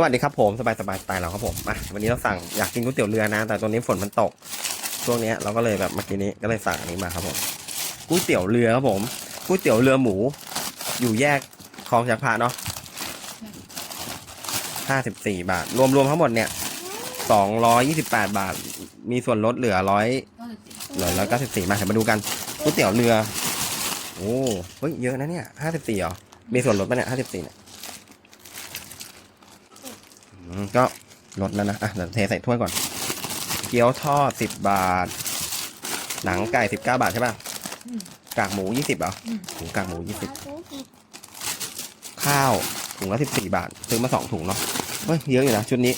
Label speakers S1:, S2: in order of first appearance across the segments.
S1: สวัสดีครับผมสบายสบายสไตล์เราครับผมมาวันนี้เราสั่งอยากกินก๋วยเตี๋ยวเรือนะ แต่ตอนนี้ฝนมันตกช่วงนี้เราก็เลยแบบเมื่อกี้นี้ก็เลยสั่งอันนี้มาครับผมก๋วยเตี๋ยวเรือครับผมก๋วยเตี๋ยวเรือหมู อยู่แยกคลองจากพระเนาะห้าสิบสี่บาท รวมรวมทั้งหมดเนี่ยสองร้อยยี่สิบแปดบาท มีส่วนลดเหลือร้อย
S2: เห
S1: ลือร้อยเก้าสิบสี่มาเดี๋ยวมาดูกันก๋วยเตี๋ยวเรือ โอ้เฮ้ยเยอะนะเนี่ยห้าสิบสี่เหรอมีส่วนลดปะเนี่ยห้าสิบสี่เนี่ย ก็ลดแล้วนะ อะเดี๋ยวเทใส่ถ้วยก่อน เกี๊ยวทอดสิบบาท หนังไก่สิบเก้าบาทใช่ป่ะ
S2: อืม
S1: กากหมูยี่สิบเหรอ
S2: อืม
S1: ถุงกากหมูยี่สิบ ข้าวถุงละสิบสี่บาท ซื้อมาสองถุงเนาะ เฮ้ยเยอะอยู่นะชุดนี้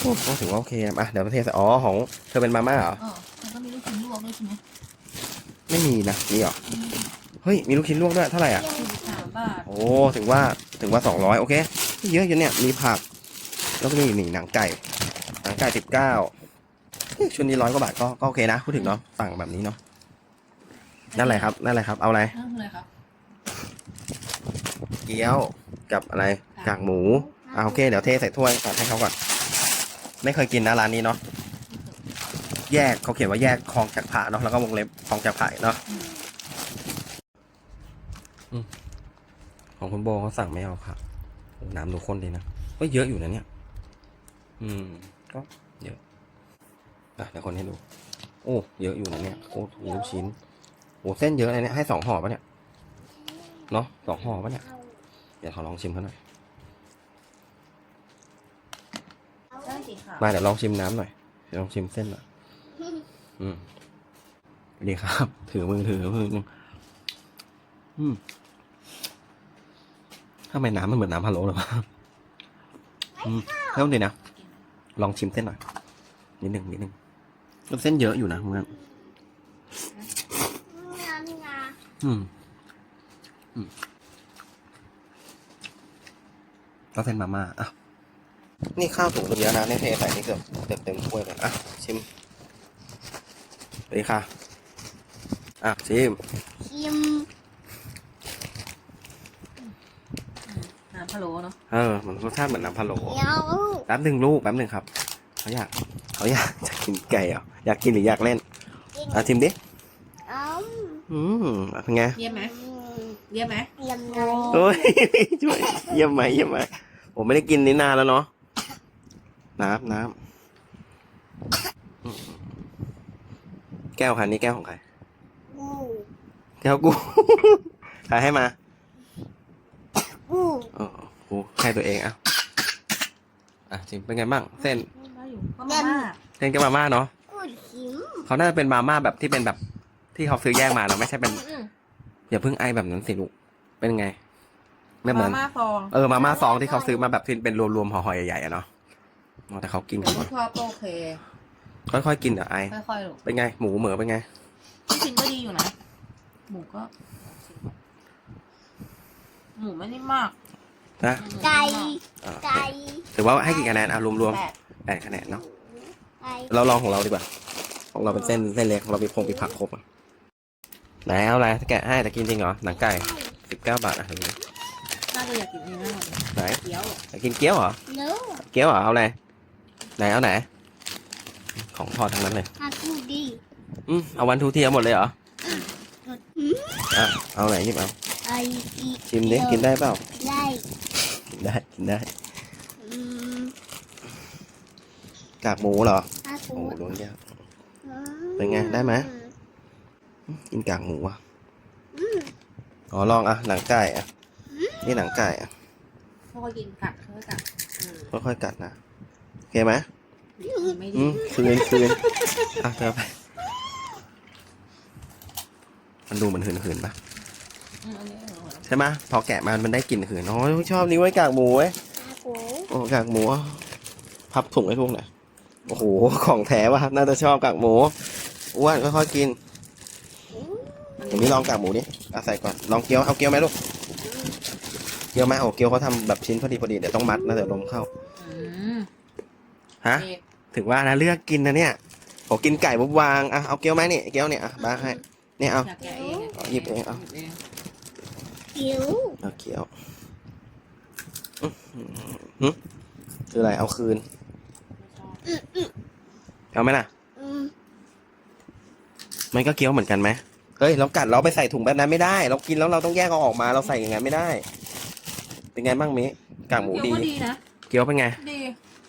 S1: โอ้ก็ถือว่าโอเคนะอะเดี๋ยวเทใส่ อ๋อของเธอเป็นมาม่าเหรอ
S2: เออมันก็มีลูกชิ้นลวกด้วยใช่ไหม
S1: ไม่มีนะนี่เหรอ เฮ้ย มีลูกชิ้นลวกด้วย เท่าไหร่อะ
S2: สี่สิบสามบาท
S1: โอ้ ถึงว่า ถึงว่าสองร้อยโอเค เยอะอยู่เนี่ย มีผัก แล้วก็มีนี่หนังไก่ หนังไก่สิบเก้าชุดนี้ร้อยกว่าบาทก็ก็โอเคนะพูดถึงเนาะสั่งแบบนี้เนาะนั่นอะไรครับนั่นอะไรครับ เอาอะไร
S2: นั่นคืออะไรครับ
S1: เกี๊ยวกับอะไรกากหมูอ่าโอเคเดี๋ยวเทใส่ถ้วยตัดให้เขาก่อน ไม่เคยกินนะร้านนี้เนาะแยกเขาเขียนว่าแยกคลองจากผาเนาะแล้วก็วงเล็บคลองจากผาเนาะ
S2: อืม
S1: ของคุณโบเขาสั่งไม่เอาผักโอ้น้ำดูข้นดีนะก็เยอะอยู่นะเนี่ย อืม ก็เยอะอะเดี๋ยวคนให้ดู โอ้ เยอะอยู่นะเนี่ย โอ้โหลูกชิ้น โอ้เส้นเยอะเลยเนี่ย ให้สองห่อปะเนี่ย เนาะสองห่อปะเนี่ย เดี๋ยวขอลองชิมเขาหน่อย
S2: ได้สีขาว
S1: มาเดี๋ยวลองชิมน้ำหน่อย เดี๋ยวลองชิมเส้นหน่อย อืม ดีครับ ถือมือถือมืออืมทำไมน้ำมันเหมือนน้ำพะโล้เลยวะอืมเท่าดีนะ ลองชิมเส้นหน่อย นิดหนึ่งนิดหนึ่งแล้วเส้นเยอะอยู่นะเพื่อนอืมอืมก็เส้นมาม่าอะนี่ข้าวถุงเยอะนะเนี่ยเทใส่นี่เกือบเกือบเต็มถ้วยเลยอะชิมสวัสดีค่ะ อะชิม
S3: ชิม
S2: น้ำ พะโล้เนาะ
S1: เออมันรสชาติเหมือนน้ำพะโล้
S3: เดี๋ยว
S1: แป๊บหนึ่งลูกแป๊บหนึ่งครับเขาอยากเขาอยากจะกินไก่เหรออยากกินหรืออยากเล่นอะชิมดิ
S3: อ้
S1: อืมอะเป็นไง
S2: เยี่ยมไหมำเยี่ยมไหม
S3: เยี่ยมเลย
S1: โอ้ยช่วยเยี่ยมไหมเยี่ยมไหมผมไม่ได้กินนี่นานแล้วเนาะน้ำน้ำอืมแก้วใครนี่แก้วของใคร
S3: กู
S1: แก้วกูใครให้มา
S3: กู
S1: เออกูให้ตัวเองอะอะชิมเป็นไงบ้างเส้น
S2: ได้อยู่ก็มาม่า
S1: เส้นก็มาม่าเนาะ
S3: กูชิม
S1: เขาน่าจะเป็นมาม่าแบบที่เป็นแบบที่เขาซื้อแยกมาเนาะไม่ใช่เป็น
S2: อืม
S1: อย่าเพิ่งไอแบบนั้นสิลูกเป็นไง ไม่เหมือน
S2: มาม่าฟอง
S1: เออมาม่าซองที่เขาซื้อมาแบบที่เป็นรวมๆห่อๆใหญ่ๆอะเนาะอ๋อแต่เขากิน
S2: ผ
S1: กัน
S2: ม
S1: หมด
S2: ชอบก็โอเค
S1: ค่อยๆกินอะไอ
S2: ค่อยๆลูก
S1: เป็นไงหมูเหมือเป็นไง
S2: ลูกชิ้นก็ดีอยู่นะ หมูก็ หมูไม่นิ่มมาก
S1: นะ
S3: ไก่
S1: อ่า
S3: ไก่
S1: ถือว่าให้กี่คะแนนอะรวม
S2: แปด
S1: ๆแปดคะแนนเนาะ
S3: ไก่
S1: เราลองของเราดีกว่า ของเราเป็นเส้นเส้นเล็กของเรามีพงมีผักครบอะไหนเอาอะไรแกะให้แต่กินจริงเหรอหนังไก่สิบเก้าบาทอะดูดิ
S2: น่าจะอยากกินอันนี้มากกว่า
S1: ไหน
S2: เกี๊ยว
S1: อยากกินเกี๊ยวเหรอ
S3: เนื้อ
S1: เกี๊ยวเหรอเอาไหนไหนเอาไหน ของทอดทั้งนั้นเลย
S3: ฮักกูดี
S1: อืมเอาวันทูทีเอาหมดเลยเหรอ
S3: อืม
S1: อะเอาไหนหยิบเอา
S3: ไอ้อี
S1: ชิมดิกินได้เปล่า
S3: ได้
S1: กินได้กินได้
S3: อืม
S1: กากหมูเหรอ
S3: ฮัก
S1: โอ้
S3: กู
S1: โหล้วงยากเป็นไง ได้ไหมกินกากหมูอะ
S3: อืม
S1: อ๋อลองอะ หนังไก่อะ นี่หนังไก่อะ
S2: ค่อยๆกินกัดค่อยๆกัดอืม
S1: ค่อยๆกัดนะโอเคไหม
S2: ไม่
S1: อื
S2: ดี
S1: มคืนคืนอะเธอไป มันดูเหมือนหืนๆปะ ใช่ไหมพอแกะมันมันได้กลิ่นหืนอ๋อชอบนี่ไว้ยกากหมูเว้ย
S3: ฮักกู
S1: โอ้กากหมูอะพับถุงให้พวกหน่อยโอ้โหของแท้ว่ะน่าจะชอบกากหมูอ้วนค่อยๆกินเดี๋ยวนี้ลองกากหมูดิอะใส่ก่อนลองเกี๊ยวเอาเกี๊ยวไหมลูกเกี๊ยวไหมโอ้เกี๊ยวเขาทำแบบชิ้นพอดีพอดีเดี๋ยวต้องมัดนะเดี๋ยวลมเข้า
S2: อืม
S1: ฮะ
S2: เอก
S1: ถึงว่านะเลือกกินนะเนี่ยผมกินไก่ปุ๊บวางอะเอาเกี๊ยวไหมนี่เกี๊ยวเนี่ยอะบ้างให้เนี่ยเอา
S2: อยากแกะเองอะ
S1: เอาหยิบเองเอา
S2: หยิบเอง
S3: คิ้ว
S1: เอาเกี๊ยวอื้อหือคืออะไร เอาคืน
S2: ไม่ชอบ
S1: เอาไหมล่ะ
S3: อืม
S1: มันก็เคี้ยวเหมือนกันไหมเฮ้ย เรากัดเราไปใส่ถุงแบบนั้นไม่ได้ เรากินแล้วเราต้องแยกเอาออกมา เราใส่อย่างนั้นไม่ได้ เป็นไงบ้างมิกากหมูดี
S2: เยวก็ดีนะ
S1: เคี้ยวเป็นไง
S2: ดี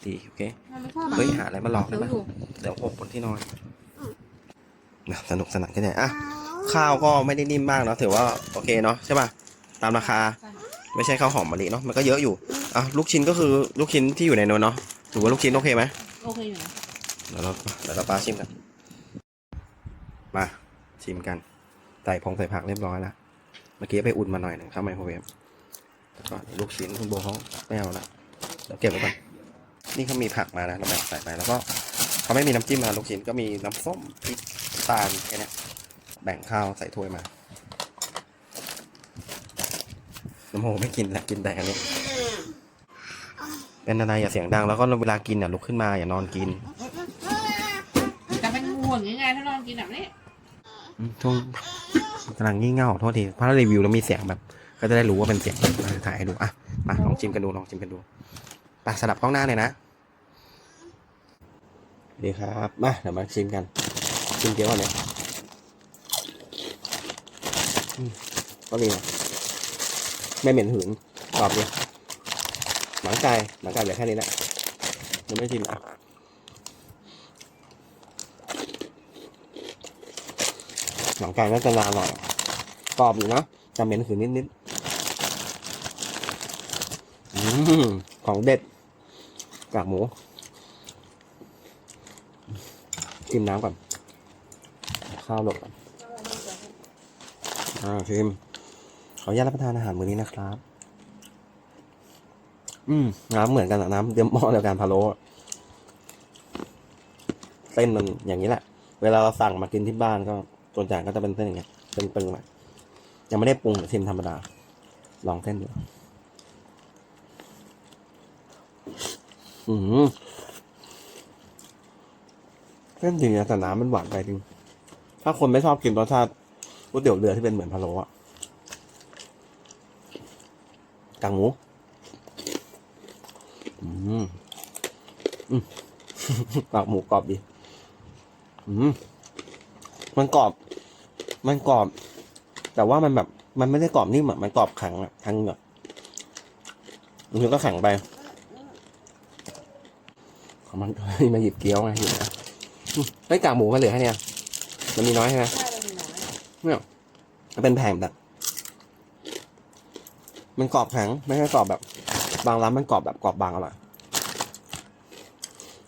S1: ดีโอเค
S2: มันไม่ชอบอะ
S1: เฮ้ย หาอะไรมาหลอกได้
S2: เดี๋ยว
S1: ไหม
S2: อยู่
S1: เดี๋ยวหกบนที่นอนนะสนุกสนานกันใหญ่อะ
S3: เอา
S1: ข้าวก็ไม่ได้นิ่มมากเนาะถือว่าโอเคเนาะใช่ป่ะ ตามราคา
S2: ใช่
S1: ไม่ใช่ข้าวหอมมะลิเนาะมันก็เยอะอยู่อะลูกชิ้นก็คือลูกชิ้นที่อยู่ในโน้นเนาะถือว่าลูกชิ้นโอเคไหม
S2: โอเคอยู่นะ
S1: เดี๋ยวเราเดี๋ยวเราป้าชิมกันมาชิมกันใส่พงใส่ผักเรียบร้อยแล้วเมื่อกี้ไปอุ่นมาหน่อยหนึ่งเข้าไมโครเวฟแล้วก็ลูกชิ้นคุณโบเขาไม่เอาละเดี๋ยวเก็บไว้ก่อนนี่เขามีผักมานะเราแบ่งใส่ไปแล้วก็เขาไม่มีน้ำจิ้มมาลูกชิ้นก็มีน้ำส้มพริกน้ำตาลแค่เนี้ยแบ่งข้าวใส่ถ้วยมา น้ำโมไม่กินแหละกินแต่อันนี้ เป็นอะไรอย่าเสียงดังแล้วก็เวลากินอะลุกขึ้นมาอย่านอนกิน
S2: จะเป็นงูอย่างไงถ้านอนกินแบบนี้
S1: อืมช่วงกำลังงี่เง่าโทษทีเพราะรีวิวแล้วมีเสียงแบบ ก็จะได้รู้ว่าเป็นเสียงมาถ่ายให้ดูอะมาลองชิมกันดูลองชิมกันดูไปสลับกล้องหน้าเลยนะดีครับมาเดี๋ยวมาชิมกันชิมเกี๊ยวก่อนเลยอืมก็ดีนะ ไม่เหม็นหืนกรอบดีหนังไก่หนังไก่เหลือแค่นี้แหละยังไม่ชิมอะหนังไก่น่าจะนานหน่อยกรอบอยู่นะแต่เหม็นขืนนิดๆของเด็ดกากหมูชิมน้ำก่อน ข้าวหลบก่อนอ่าชิม ออนุญาตรับประทานอาหารมื้อนี้นะครับ อืมน้ำเหมือนกันอะน้ำเดียวหม้อเดียวกันพะโล้เส้นมันอย่างนี้แหละ เวลาเราสั่งมากินที่บ้านก็ส่วนใหญ่ก็จะเป็นเส้นอย่างเงี้ยเป็นปึงๆหน่อยยังไม่ได้ปรุงชิมธรรมดา ลองเส้นดูอืมเส้นจริงนะแต่น้ำมันหวานไปจริง ถ้าคนไม่ชอบกินรสชาติก๋วยเตี๋ยวเรือที่เป็นเหมือนพะโล้อะ กางหมูอืมอืมกากหมูกรอบดีอืมมันกรอบ มันกรอบ แต่ว่ามันแบบ มันไม่ได้กรอบนิ่มอะมันกรอบแข็งอะทั้งแบบบางทีก็แข็งไปของมันมาหยิบเกี๊ยวไงหยิบนะอืมเฮ้ยกากหมูมันเหลือแค่เนี้ยมันมีน้อยใช่ไหม
S2: ใช่มันมีน้อย
S1: มันเป็นแผ่นแบบ มันกรอบแข็งไม่ใช่กรอบแบบ บางร้านมันกรอบแบบกรอบบางอร่อย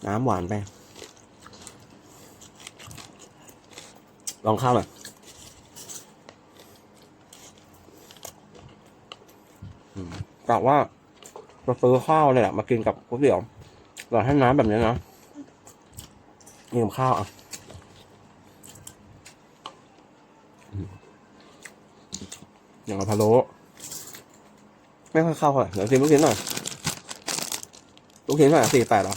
S1: น้ำหวานไป ลองข้าวหน่อยกะว่าจะซื้อข้าวเนี่ยแหละมากินกับก๋วยเตี๋ยวเราให้น้ำแบบนี้นะนี่กับข้าวอะอย่างกับพะโล้ ไม่ค่อยเข้าเท่าไหร่เดี๋ยวชิมลูกชิ้นหน่อยลูกชิ้นเท่าไหร่สี่แปดหรอ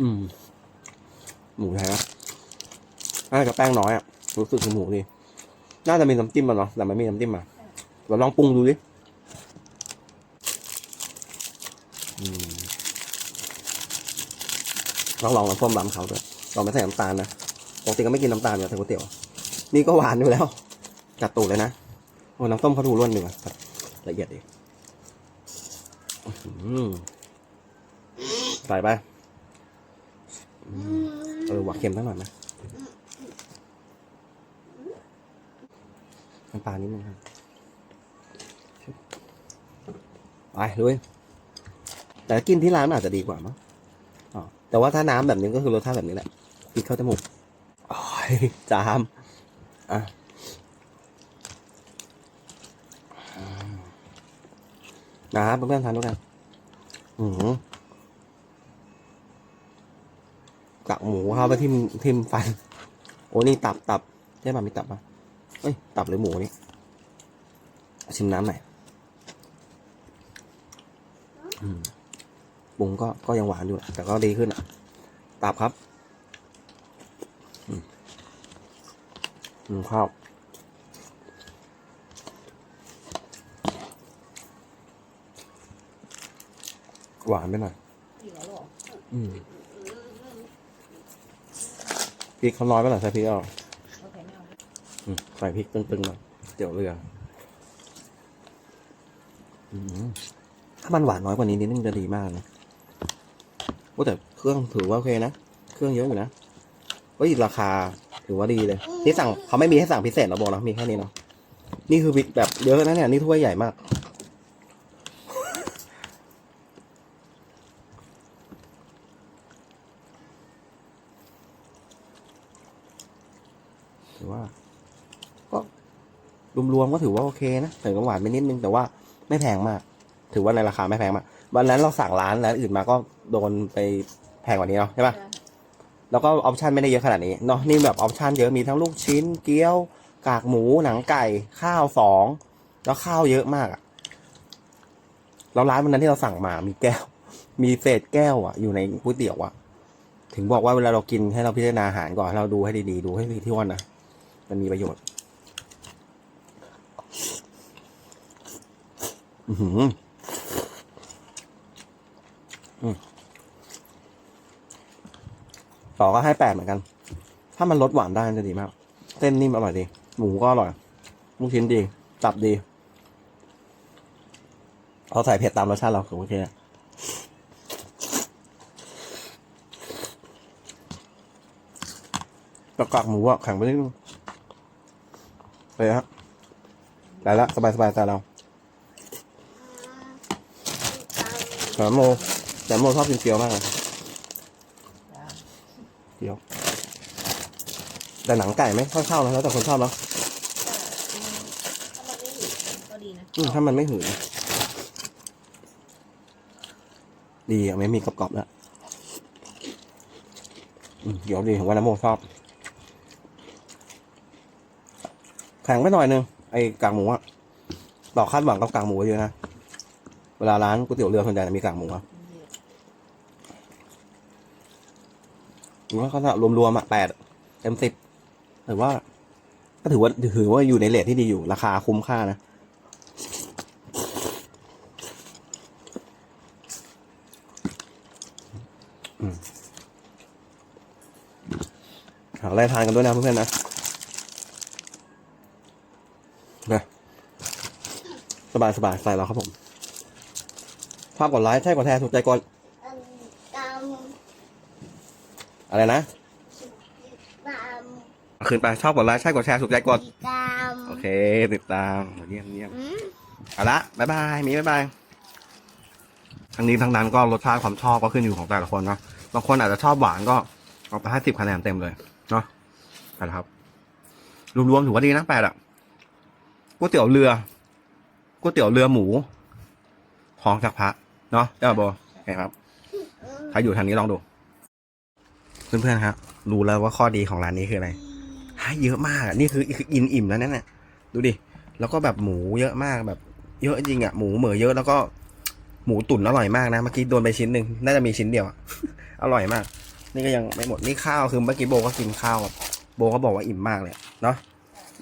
S1: อืม หมูแท้น่าจะแป้งน้อยอะรู้สึกถึงหมูดีน่าจะมีน้ำจิ้มมาเนาะแต่ไม่มีน้ำจิ้มมาเราลองปรุงดูดิอืมลองลองน้ำส้มร้านเขาด้วยลองไม่ใส่น้ำตาลนะปกติก็ไม่กินน้ำตาลอยู่แต่ก๋วยเตี๋ยว นี่ก็หวานอยู่แล้ว จัดตูดเลยนะ อ้น้ำส้มเขาดูร่วนหนึ่งอะละเอียดดีใส่ไปเออหวานเค็มสักหน่อยไหมน้ำปลานิดนึงครับไปลุยแต่กินที่ร้านอาจจะดีกว่ามั้งอ๋อแต่ว่าถ้าน้ำแบบนี้ก็คือรสชาติแบบนี้แหละพริกเข้าจมูกอ้ยจาม อะอืม นะครับเพื่อนๆทานด้วยกันอือหือกากหมูเข้าไปทิมทิมฟัน โอ้นี่ตับตับใช่ป่ะมีตับป่ะเอ้ยตับหรือหมูนี่ชิมน้ำหน่อยปรุงก็ก็ยังหวานอยู่แต่ก็ดีขึ้นอะ ตับครับ อืมข้าว หวานไปหน่อย
S2: จริงเหรอลูก
S1: อืมพริกเขาน้อยไปหน่อยใส่พริกเอา
S2: โอเคไม่เอา
S1: อืมใส่พริกตึงๆหน่อยเตี๋ยวเรืออืมถ้ามันหวานน้อยกว่านี้นิดนึงจะดีมากนะว่าแต่เครื่องถือว่าโอเคนะ เครื่องเยอะอยู่นะเฮ้ยราคาถือว่าดีเลย นี่สั่งเขาไม่มีให้สั่งพิเศษเราบอกนะมีแค่นี้เนาะนี่คือพริกแบบเยอะนะเนี่ยนี่ถ้วยใหญ่มาก ถือว่า ก็ รวมๆก็ถือว่าโอเคนะแต่ก็หวานไปนิดนึงแต่ว่าไม่แพงมาก ถือว่าในราคาไม่แพงมากวันนั้นเราสั่งร้านร้านอื่นมาก็โดนไปแพงกว่านี้เนาะใช่ปะแล้วก็ออปชันไม่ได้เยอะขนาดนี้เนาะนี่แบบออปชันเยอะมีทั้งลูกชิ้น เกี๊ยว กากหมูหนังไก่ ข้าวสองแล้วข้าวเยอะมากอะแล้วร้านวันนั้นที่เราสั่งมามีแก้ว มีเศษแก้วอะอยู่ในก๋วยเตี๋ยวอะถึงบอกว่าเวลาเรากินให้เราพิจารณาอาหารก่อนให้เราดูให้ดีๆดูให้ที่ว่านะมันมีประโยชน์ อืมต่อก็ให้แปดเหมือนกัน ถ้ามันลดหวานได้จะดีมาก เส้นนิ่มอร่อยดี หมูก็อร่อย ลูกชิ้นดี ตับดีเราใส่เผ็ดตามรสชาติเราโอเคนะแตะกากหมูอะแข็งไปนิดนึงไปฮะได้ละสบายสบายใจเรา แต่โมแต่โมชอบกินเกี๊ยวมากเลยเกี๊ยว แต่หนังไก่ไม่ค่อยเข้านะแล้วแต่คนชอบเนาะ
S2: ถ้ามันไม่หิวก็ดีนะ
S1: อืมถ้ามันไม่หืนดีอะไม่มีกรอบๆแล้วอืมเดี๋ยวดีผมว่าน้ำโมชอบ แข็งไปหน่อยนึงไอ้กากหมูอะต่อคาดหวังกับกากหมูไว้เยอะนะ เวลาร้านก๋วยเตี๋ยวเรือส่วนใหญ่มีกากหมูอะผมว่าเขาจะรวมๆอะแปดเต็มสิบถือว่า ก็ถือว่าถือว่าอยู่ในเลทที่ดีอยู่ ราคาคุ้มค่านะหาอะไรทานกันด้วยนะเพื่อนๆนะนะสบายสบายใส่แล้วครับผม ภาพกดไลค์ใช่กดแชร์ถูกใจกด
S3: ตาม
S1: อะไรนะ
S3: ตาม
S1: คืนไปชอบกดไลค์ใช่กดแชร์ถูกใจกด
S3: ตาม
S1: โอเค ติดตามเยี่ยมเยี่ยม
S3: อืม
S1: เอาละบายบายมีบายบายทั้งนี้ทั้งนั้นก็รสชาติความชอบก็ขึ้นอยู่ของแต่ละคนเนาะบางคนอาจจะชอบหวานก็เอาไปให้สิบคะแนนเต็มเลยเนาะไปแล้วครับรวมๆถือว่าดีนะแปดอะก๋วยเตี๋ยวเรือก๋วยเตี๋ยวเรือหมูของจากพระ เนาะเจ้าโบโอเคครับถ้าอยู่ทางนี้ลองดู เพื่อนๆครับรู้แล้วว่าข้อดีของร้านนี้คืออะไรให้เยอะมากอะนี่คือคืออินอิ่มแล้วนั่นน่ะดูดิแล้วก็แบบหมูเยอะมากแบบ เยอะจริงอะหมูเหมือเยอะแล้วก็หมูตุ๋นอร่อยมากนะเมื่อกี้โดนไปชิ้นหนึ่งน่าจะมีชิ้นเดียวอร่อยมาก นี่ก็ยังไม่หมดนี่ข้าวคือเมื่อกี้โบก็กินข้าวแบบโบก็บอกว่าอิ่มมากเลยเนาะ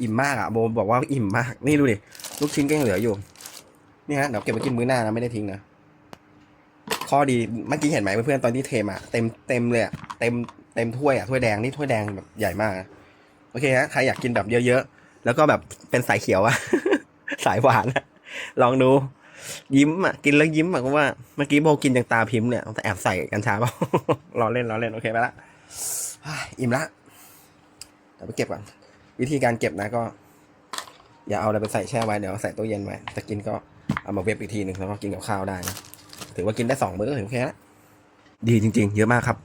S1: อิ่มมากอะโบบอกว่าอิ่มมาก นี่ดูดิลูกชิ้นก็ยังเหลืออยู่นี่ฮะเดี๋ยวเก็บไปกินมื้อหน้านะไม่ได้ทิ้งนะ ข้อดีเมื่อกี้เห็นไหมเพื่อนๆตอนที่เทมอะเต็มเต็มเลยอะเต็มเต็มถ้วยอะถ้วยแดงนี่ถ้วยแดงแบบใหญ่มากนะโอเคฮะใครอยากกินแบบเยอะๆแล้วก็แบบเป็นสายเขียวอะสายหวานอะลองดู ยิ้มอะกินแล้วยิ้มอะก็ว่าเมื่อกี้โบกินยังตาพิมพ์เนี่ยแต่แอบใส่กัญชาเปล่ารอเล่นรอเล่นโอเคไปละอิ่มละเดี๋ยวไปเก็บก่อนวิธีการเก็บนะก็ อย่าเอาอะไรไปใส่แช่ไว้เดี๋ยวใส่ตู้เย็นไว้จะกินก็เอามาเวฟอีกทีหนึ่งแล้วก็กินกับข้าวได้นะ ถือว่ากินได้สองมื้อถือโอเคละดีจริง ๆ เยอะมากครับ